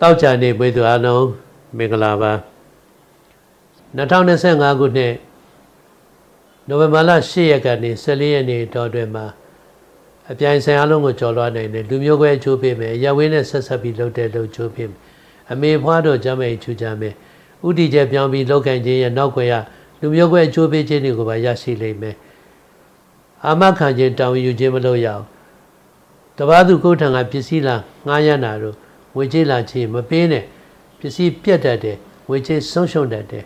တောက်ကြနေပွေသူအားလုံးမင်္ဂလာပါ2025ခုနှစ်နိုဝင်ဘာလ10ရက်ကနေ14ရက်နေ့တောအတွင်းမှာအပြိုင်ဆိုင်အားလုံးကိုကျော်လွှားနိုင်တယ်လူမျိုးကွဲအချိုးပေးမယ်ရဝင်းနဲ့ဆက်ဆက်ပြီးလုပ်တဲ့လုပ်ချိုးပေးမယ်အမေဖွားတို့ကြမ်းမဲ့ချူကြမယ်ဥတီကျပြောင်းပြီးလောက်ကန်ခြင်းရဲ့နောက်ွယ်ရလူမျိုးကွဲအချိုးပေးခြင်းတွေကိုပါရရှိလိမ့်မယ်အာမခံခြင်းတောင်းယူခြင်းမလုပ်ရအောင်တပားသူကိုယ်ထံကပစ္စည်းလာငှားရမ်းတာတို့ ဝေကြေးလာချေမပေးနဲ့ပစ္စည်းပြတ်တတ်တယ်ဝေကြေးဆုံးရှုံးတတ်တယ်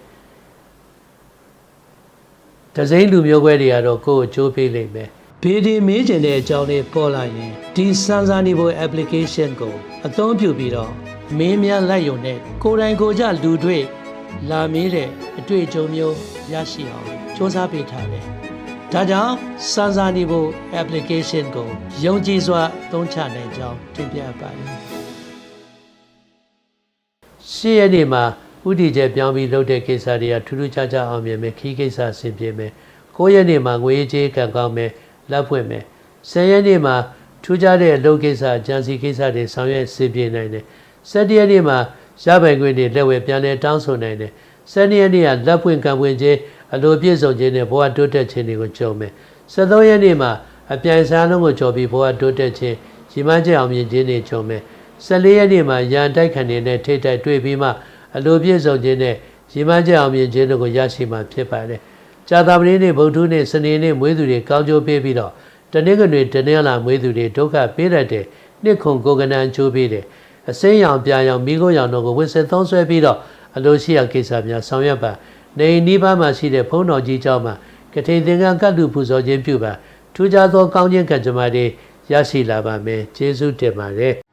တစိမ့်လူမျိုးခွဲတွေကတော့ကိုယ့်ကိုကြိုးပေးလိမ့်မယ်ဘေဒီမေးကျင်တဲ့အကြောင်းလေးပေါ်လာရင်ဒီစမ်းစာနေဖို့ application ကိုအသုံးပြုပြီးတော့မင်းများလိုက်ရုံနဲ့ကိုယ်တိုင်ကိုယ်ကြလူတွေ့လာမေးတဲ့အတွေ့အကြုံမျိုးရရှိအောင်စ조사ပေးထားတယ်ဒါကြောင့်စမ်းစာနေဖို့ application ကိုယုံကြည်စွာသုံးချနိုင်ကြောင်းတင်ပြပါတယ် ရှေ့ရက်နေ့မှာဥတီကျပြောင်းပြီးလုပ်တဲ့ကိစ္စတွေကထူးထူးခြားခြားအောင်မြင်မယ်ခီးကိစ္စဆင်ပြေမယ်9ရက်နေ့မှာငွေကြေးကံကောင်းမယ်လက်ဖွင့်မယ်10ရက်နေ့မှာထူးခြားတဲ့အလုပ်ကိစ္စဂျန်စီကိစ္စတွေဆောင်ရွက်ဆင်ပြေနိုင်တယ်17ရက်နေ့မှာရပိုင်ခွင့်တွေလက်ဝဲပြန်လဲတောင်းဆိုနိုင်တယ်12ရက်နေ့ကလက်ဖွင့်ကံပွင့်ခြင်းအလိုပြည့်စုံခြင်းနဲ့ဘဝတိုးတက်ခြင်းတွေကိုကြုံမယ်73ရက်နေ့မှာအပြိုင်စားလုံးကိုကြော်ပြီးဘဝတိုးတက်ခြင်းရီမန်းချက်အောင်မြင်ခြင်းတွေကြုံမယ် 14ရက်နေ့မှာရန်တိုက်ခံနေတဲ့ထိတ်တိုက်တွေ့ပြီးမှအလိုပြည့်စုံခြင်းနဲ့ရီမန်းချက်အောင်မြင်ခြင်းတို့ကိုရရှိမှဖြစ်ပါတယ်။ကြာသာပတိနေ့ဗုဒ္ဓနေ့စနေနေ့မွေးသူတွေကောင်းကျိုးပေးပြီးတော့တနေ့ကနေ့တနေ့လာမွေးသူတွေဒုက္ခပေးတတ်တဲ့နှစ်ခုကိုကနန်ချိုးပေးတယ်။အစိမ်းရောင်ပြာရောင်မိခိုးရောင်တို့ကိုဝစ်စစ်သုံးဆွဲပြီးတော့အလိုရှိရာကိစ္စများဆောင်ရွက်ပါ။နေနီးပါးမှာရှိတဲ့ဘုန်းတော်ကြီးเจ้าမှာကထိန်သင်္ကန်းကတ်လူပူဇော်ခြင်းပြုပါထူးခြားသောကောင်းခြင်းကံကြမ္မာတွေရရှိလာပါမယ်။ကျေးဇူးတင်ပါတယ်။